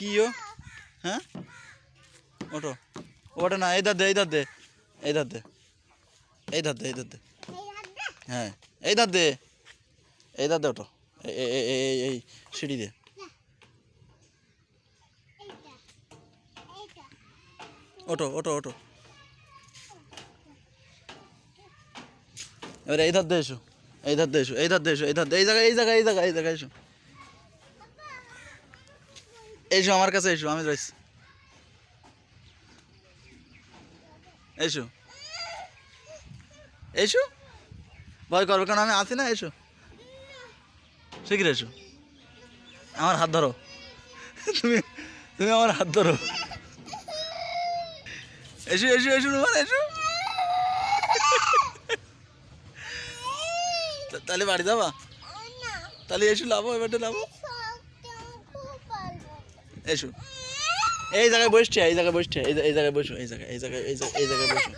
কি ও হ্যাঁ ওটো ওটা না এই দে এই ধার দে এই ধার দে এই ধার দে এই ধার দে হ্যাঁ এই ধার দে এই ধার দে ওটো এই সিঁড়ি দে ওটো ওটো ওটো এবারে এই ধার দিয়ে এসো এই ধার দিয়ে এসো এই ধার দিয়ে এসো এই ধার এই জায়গায় এই জায়গায় এই জায়গায় এই জায়গায় এসো এসো আমার কাছে এসো আমি রয়েছি এসো। এসো? ভয় করবে কারণ আমি আছি না? এসো। শিগগির এসো। আমার হাত ধরো। তুমি তুমি আমার হাত ধরো। এসো এসো এসো রুমান এসো। তাহলে বাড়ি যাবা? তাহলে এসো লাভো এবারটা লাভো এসো। এই জায়গায় বসছে, এই জায়গায় বসছে, এই জায়গায় বসো, এই জায়গায় এই জায়গায় এই জায়গায় এই জায়গায় বসো।